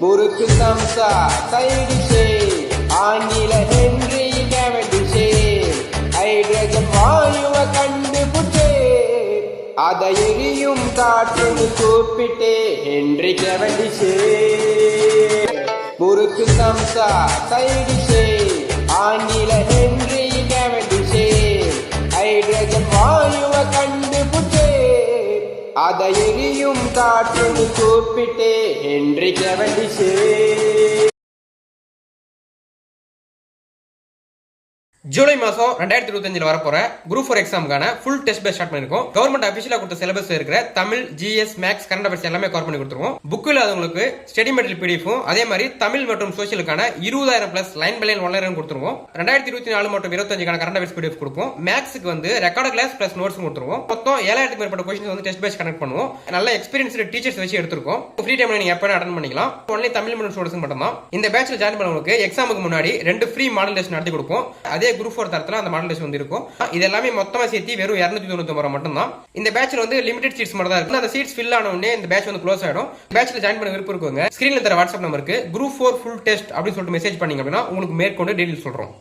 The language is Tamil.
முறுக்கு சம்சா சைடிஷே ஆங்கில ஹென்றி கேவடிஷே ஹைட்ரஜன் வாயுவ கண்டுபிடிச்சே அதை எரியும் காற்றுன்னு கூப்பிட்டே ஹென்றி கேவடிஷே முறுக்கு சம்சா சைடிஷே ஆங்கில அதை எரியும் காற்றுன்னு கூப்பிட்டே என்று கேவடிஷே ஜூலை மாதம் ரெண்டாயிரத்தி இருபத்தஞ்சில் வரப்போற குரூப் ஃபோர் எக்ஸாமுக்கான ஃபுல் டெஸ்ட் பேஸ் ஸ்டார்ட் பண்ணிருக்கோம். கவர்மெண்ட் அஃபிஷியலாக கொடுத்த சிலபஸ் இருக்கிற Tamil GS maths current affairs எல்லாமே கவர் பண்ணி கொடுத்துருவோம். புக் இல்லாதவங்களுக்கு ஸ்டடி மெட்டீரியல் பிடிஎஃபும் அதே மாதிரி தமிழ் மற்றும் சோஷியலுக்கான இருபதாயிரம் plus line by line online கொடுத்துருவோம். ரெண்டாயிரத்தி இருபத்தி நாலு மற்றும் இருபத்தஞ்சுக்கான கரண்ட் அஃபேர்ஸ் பிடிஎஃப் கொடுப்போம். மேக்ஸுக்கு வந்து ரெக்கார்டு கிளாஸ் பிளஸ் நோட்ஸ் கொடுத்துருவோம். மொத்தம் ஏழாயிரத்துக்கு மேற்பட்ட கொஸ்டின் வந்து டெஸ்ட் பேஸ் கனெக்ட் பண்ணுவோம். நல்ல எக்ஸ்பீரியன்ஸ்டு டீச்சர்ஸ் வச்சு எடுத்துருக்கோம். ஃப்ரீ டைம்ல நீங்க எப்போ அட்டன் பண்ணிக்கலாம். ஒன்லி தமிழ் மீடியம் ஸ்டூடெண்ட்ஸ் மட்டும் தான் இந்த பேச்சில் ஜாயின் பண்ணவங்களுக்கு எக்ஸாமுக்கு முன்னாடி ரெண்டு ஃப்ரீ மாடல் டெஸ்ட் நடத்தி கொடுப்போம். அதே குரூப் ஃபோர் தரத்துல அந்த மாடல் டெஸ்ட் வந்து இருக்கும் இது எல்லாமே மொத்தமா சேர்த்து வெறும் இரநூத்தி தொண்ணூத்தி ஒன்பது மட்டும் தான் இந்த பேட்ச்ல வந்து லிமிடெட் சீட்ஸ் மட்டும் தான் இருக்கு. அந்த சீட்ஸ் ஃபில் ஆன உடனே இந்த பேட்ச் வந்து க்ளோஸ் ஆயிடும். பேட்ச்ல ஜாயின் பண்ண விருப்பம் இருக்குங்க. ஸ்கிரீன்ல தர வாட்ஸ்அப் நம்பருக்கு குரூப் ஃபோர் ஃபுல் டெஸ்ட் அப்படின்னு சொல்லிட்டு மெசேஜ் பண்ணீங்க அப்படின்னா உங்களுக்கு மேற்கொண்டு டீடைல் சொல்றோம்.